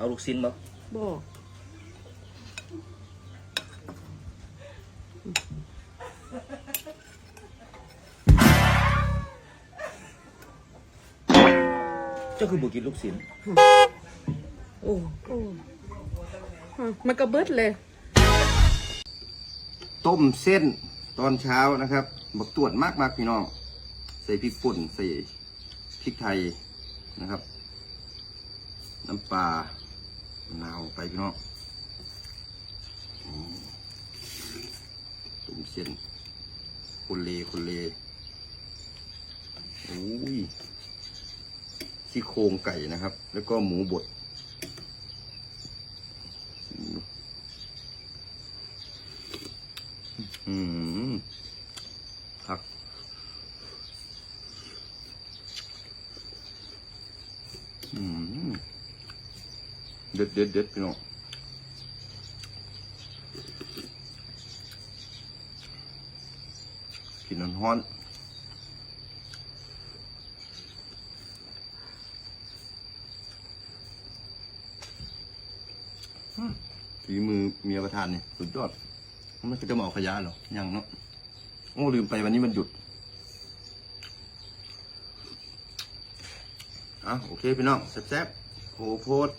เอาลูกชิ้นบ่บ่เจ้าคือบ่กินลูกชิ้นโอ้โอ้ฮะมันก็เบิดเลย ต้มเส้นตอนเช้านะครับบักตรวจมากมากๆพี่น้อง ใส่พริกป่นใส่พริกไทยนะครับ น้ำปลามะ นาวไปพี่น้องอืมต้มเส้นคนเลคนเลโอ้ยซี่โครงไก่นะครับ แล้วก็หมูบดอืมครับอืม เด็ดเด็ดเด็ดพี่น้องกินน้ำฮ้อนอืมฝีมือเมียประธานนี่สุดยอดมันก็จะมาเอาขยะเหรอยังเนาะโอ้ลืมไปวันนี้มันหยุดอะโอเคพี่น้องแซ่บๆโหโพด